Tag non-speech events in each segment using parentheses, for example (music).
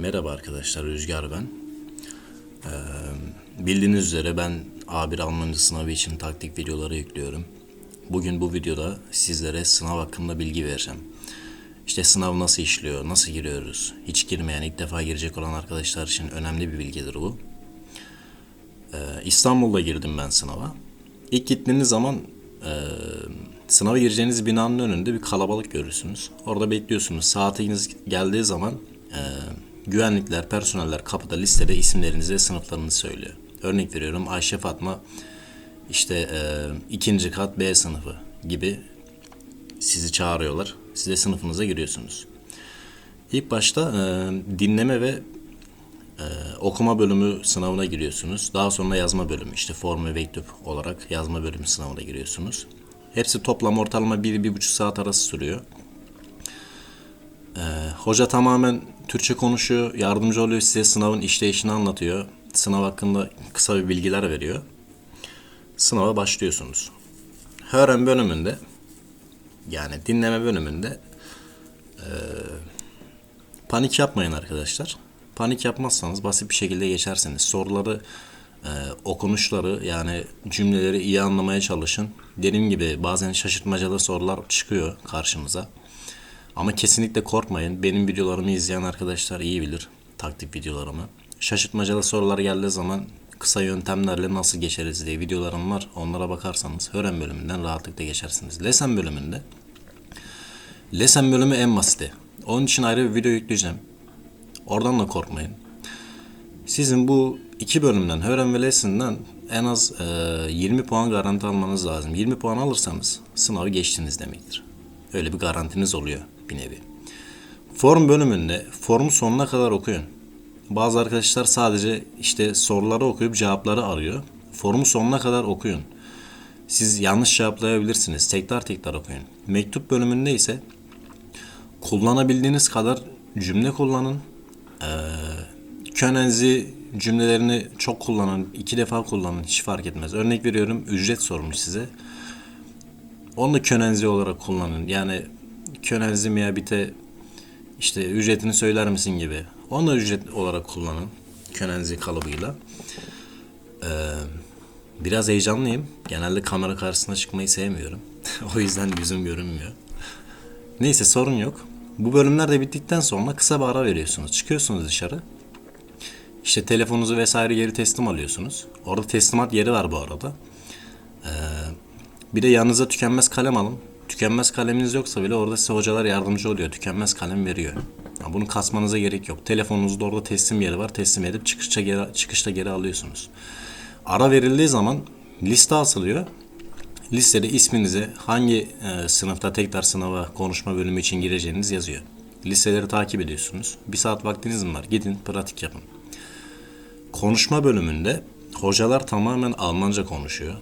Merhaba arkadaşlar, Rüzgar ben. Ee, bildiğiniz üzere ben A1 Almanca sınavı için taktik videoları yüklüyorum. Bugün bu videoda sizlere sınav hakkında bilgi vereceğim. İşte sınav nasıl işliyor, nasıl giriyoruz, hiç girmeyen, ilk defa girecek olan arkadaşlar için önemli bir bilgidir bu. Ee, İstanbul'da girdim ben sınava. İlk gittiğiniz zaman e, sınava gireceğiniz binanın önünde bir kalabalık görürsünüz. Orada bekliyorsunuz. Saatiniz geldiği zaman e, güvenlikler, personeller kapıda listede isimlerinizi ve sınıflarınızı söylüyor. Örnek veriyorum Ayşe Fatma işte e, ikinci kat B sınıfı gibi sizi çağırıyorlar. Siz de sınıfınıza giriyorsunuz. İlk başta e, dinleme ve e, okuma bölümü sınavına giriyorsunuz. Daha sonra yazma bölümü işte form ve mektup olarak yazma bölümü sınavına giriyorsunuz. Hepsi toplam ortalama 1-1,5 saat arası sürüyor. E, hoca tamamen Türkçe konuşuyor, yardımcı oluyor size sınavın işleyişini anlatıyor. Sınav hakkında kısa bir bilgiler veriyor. Sınava başlıyorsunuz. Hören bölümünde yani dinleme bölümünde Panik yapmayın arkadaşlar. Panik yapmazsanız basit bir şekilde geçersiniz. Soruları, e, okunuşları yani cümleleri iyi anlamaya çalışın. Dediğim gibi bazen şaşırtmacalı sorular çıkıyor karşımıza. Ama kesinlikle korkmayın. Benim videolarımı izleyen arkadaşlar iyi bilir taktik videolarımı. Şaşırtmacalı sorular geldiği zaman kısa yöntemlerle nasıl geçeriz diye videolarım var. Onlara bakarsanız öğren bölümünden rahatlıkla geçersiniz. Lesen bölümünde Lesen bölümü en basiti. Onun için ayrı bir video yükleyeceğim. Oradan da korkmayın. Sizin bu iki bölümden, Hören ve Lesson'dan en az e, 20 puan garanti almanız lazım. 20 puan alırsanız sınavı geçtiniz demektir. Öyle bir garantiniz oluyor bir nevi. Form bölümünde formu sonuna kadar okuyun. Bazı arkadaşlar sadece işte soruları okuyup cevapları arıyor. Formu sonuna kadar okuyun. Siz yanlış cevaplayabilirsiniz. Tekrar tekrar okuyun. Mektup bölümünde ise kullanabildiğiniz kadar cümle kullanın. Ee, könenzi cümlelerini çok kullanın. iki defa kullanın. Hiç fark etmez. Örnek veriyorum ücret sormuş size. Onu da könenzi olarak kullanın. Yani könenzi mia bite işte ücretini söyler misin gibi. Onu da ücret olarak kullanın. Könenzi kalıbıyla. Ee, biraz heyecanlıyım. Genelde kamera karşısına çıkmayı sevmiyorum. (laughs) o yüzden yüzüm görünmüyor. Neyse sorun yok. Bu bölümler de bittikten sonra kısa bir ara veriyorsunuz. Çıkıyorsunuz dışarı. İşte telefonunuzu vesaire geri teslim alıyorsunuz. Orada teslimat yeri var bu arada. Ee, bir de yanınıza tükenmez kalem alın. Tükenmez kaleminiz yoksa bile orada size hocalar yardımcı oluyor. Tükenmez kalem veriyor. Ya bunu kasmanıza gerek yok. Telefonunuzda orada teslim yeri var. Teslim edip çıkışta geri, çıkışta geri alıyorsunuz. Ara verildiği zaman liste asılıyor. Listede isminizi hangi e, sınıfta tekrar sınava konuşma bölümü için gireceğiniz yazıyor. Listeleri takip ediyorsunuz. Bir saat vaktiniz var? Gidin pratik yapın. Konuşma bölümünde hocalar tamamen Almanca konuşuyor.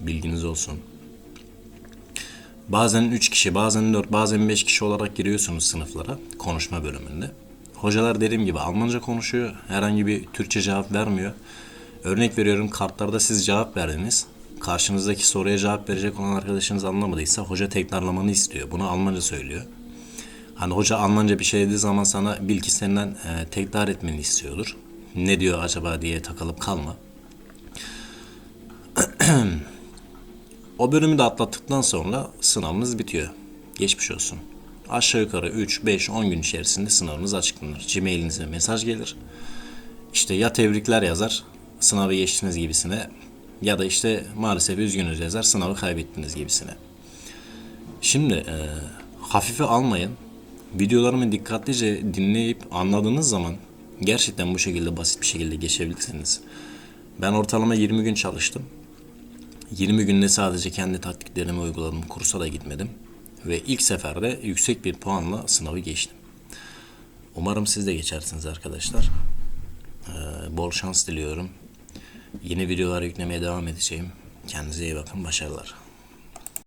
Bilginiz olsun. Bazen 3 kişi, bazen 4, bazen 5 kişi olarak giriyorsunuz sınıflara konuşma bölümünde. Hocalar dediğim gibi Almanca konuşuyor. Herhangi bir Türkçe cevap vermiyor. Örnek veriyorum kartlarda siz cevap verdiniz. Karşınızdaki soruya cevap verecek olan arkadaşınız anlamadıysa hoca tekrarlamanı istiyor. Bunu Almanca söylüyor. Hani hoca Almanca bir şey dediği zaman sana bil ki senden e, tekrar etmeni istiyordur. Ne diyor acaba diye takılıp kalma. (clears throat) o bölümü de atlattıktan sonra sınavınız bitiyor. Geçmiş olsun. Aşağı yukarı 3, 5, 10 gün içerisinde sınavınız açıklanır. Gmail'inize mesaj gelir. İşte ya tebrikler yazar, sınavı geçtiniz gibisine ya da işte maalesef üzgünüz yazar, sınavı kaybettiniz gibisine. Şimdi e, hafife almayın. Videolarımı dikkatlice dinleyip anladığınız zaman gerçekten bu şekilde basit bir şekilde geçebilirsiniz. Ben ortalama 20 gün çalıştım. 20 günde sadece kendi taktiklerimi uyguladım. Kursa da gitmedim. Ve ilk seferde yüksek bir puanla sınavı geçtim. Umarım siz de geçersiniz arkadaşlar. Ee, bol şans diliyorum. Yeni videolar yüklemeye devam edeceğim. Kendinize iyi bakın. Başarılar.